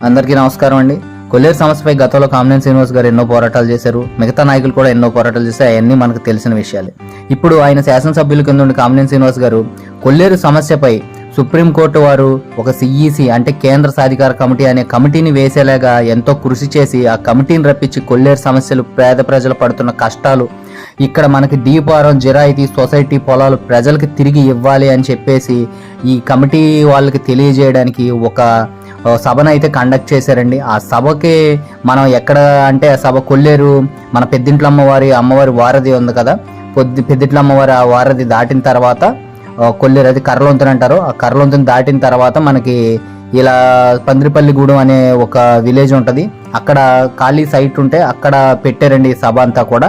అందరికీ నమస్కారం అండి. కొల్లేరు సమస్యపై గతంలో కామినేని శ్రీనివాస్ గారు ఎన్నో పోరాటాలు చేశారు. మిగతా నాయకులు కూడా ఎన్నో పోరాటాలు చేశారు. అవన్నీ మనకు తెలిసిన విషయాలే. ఇప్పుడు ఆయన శాసనసభ్యుల కింద ఉండి కామినేని శ్రీనివాస్ గారు కొల్లేరు సమస్యపై సుప్రీంకోర్టు వారు ఒక సిఈసి అంటే కేంద్ర సాధికార కమిటీ అనే కమిటీని వేసేలాగా ఎంతో కృషి చేసి ఆ కమిటీని రప్పించి కొల్లేరు సమస్యలు పేద ప్రజలు పడుతున్న కష్టాలు ఇక్కడ మనకి డీపారం జిరాయితీ సొసైటీ పొలాలు ప్రజలకు తిరిగి ఇవ్వాలి అని చెప్పేసి ఈ కమిటీ వాళ్ళకి తెలియజేయడానికి ఒక సభను అయితే కండక్ట్ చేశారండి. ఆ సభకి మనం ఎక్కడ అంటే ఆ సభ కొల్లేరు మన పెద్దింట్ల అమ్మవారి అమ్మవారి వారధి ఉంది కదా. పొద్దు పెద్దింట్ల అమ్మవారి ఆ వారధి దాటిన తర్వాత కొల్లేరు అది కర్రలొంతుని అంటారు. ఆ కర్రలొంతుని దాటిన తర్వాత మనకి ఇలా పందిరిపల్లిగూడెం అనే ఒక విలేజ్ ఉంటుంది. అక్కడ ఖాళీ సైట్ ఉంటే అక్కడ పెట్టారండి ఈ సభ అంతా కూడా.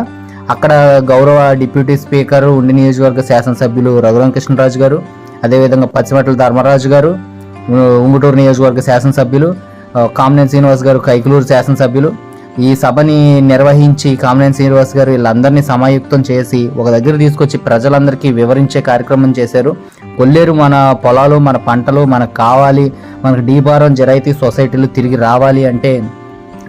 అక్కడ గౌరవ డిప్యూటీ స్పీకర్ ఉండి నియోజకవర్గ శాసనసభ్యులు రఘురామ కృష్ణరాజు గారు అదేవిధంగా పచ్చిమట్ల ధర్మరాజు గారు ఉంగుటూరు నియోజకవర్గ శాసనసభ్యులు ఆ, కామినేని శ్రీనివాస్ గారు కైకలూరు శాసనసభ్యులు. ఈ సభని నిర్వహించి కామినేని శ్రీనివాస్ గారు వీళ్ళందరినీ సమాయుక్తం చేసి ఒక దగ్గర తీసుకొచ్చి ప్రజలందరికీ వివరించే కార్యక్రమం చేశారు. కొల్లేరు మన పొలాలు మన పంటలు మనకు కావాలి మనకు డీబారం జరైతీ సొసైటీలు తిరిగి రావాలి అంటే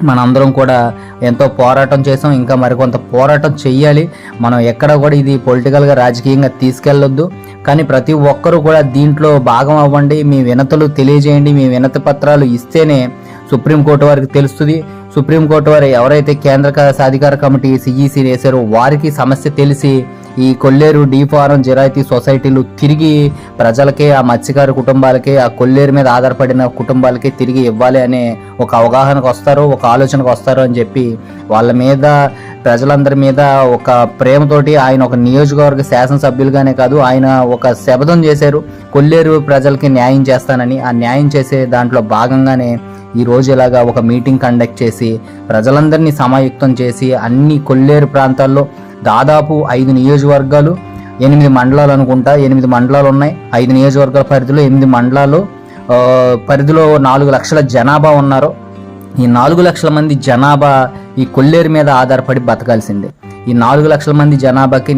మనందరం కూడా ఎంతో పోరాటం చేసాం. ఇంకా మరికొంత పోరాటం చెయ్యాలి. మనం ఎక్కడ కూడా ఇది పొలిటికల్గా రాజకీయంగా తీసుకెళ్ళొద్దు. కానీ ప్రతి ఒక్కరూ కూడా దీంట్లో భాగం అవ్వండి. మీ వినతులు తెలియజేయండి. మీ వినతి పత్రాలు ఇస్తేనే సుప్రీంకోర్టు వారికి తెలుస్తుంది. సుప్రీంకోర్టు వారు ఎవరైతే కేంద్ర సాధికార కమిటీ సిఈసి వేశారో వారికి సమస్య తెలిసి ఈ కొల్లేరు డీ ఫారం జిరాయితీ సొసైటీలు తిరిగి ప్రజలకే ఆ మత్స్యకారు కుటుంబాలకే ఆ కొల్లేరు మీద ఆధారపడిన కుటుంబాలకే తిరిగి ఇవ్వాలి అనే ఒక అవగాహనకు వస్తారు ఒక ఆలోచనకు వస్తారు అని చెప్పి వాళ్ళ మీద ప్రజలందరి మీద ఒక ప్రేమతోటి ఆయన ఒక నియోజకవర్గ శాసనసభ్యులుగానే కాదు ఆయన ఒక శపథం చేశారు. కొల్లేరు ప్రజలకి న్యాయం చేస్తానని ఆ న్యాయం చేసే దాంట్లో భాగంగానే ఈ రోజు ఇలాగా ఒక మీటింగ్ కండక్ట్ చేసి ప్రజలందరినీ సమాయుక్తం చేసి అన్ని కొల్లేరు ప్రాంతాల్లో దాదాపు ఐదు నియోజకవర్గాలు ఎనిమిది మండలాలు అనుకుంటా ఎనిమిది మండలాలు ఉన్నాయి. ఐదు నియోజకవర్గాల పరిధిలో ఎనిమిది మండలాలు పరిధిలో నాలుగు లక్షల జనాభా ఉన్నారు. ఈ నాలుగు లక్షల మంది జనాభా ఈ కొల్లేరు మీద ఆధారపడి బతకాల్సిందే. ఈ నాలుగు లక్షల మంది జనాభాకి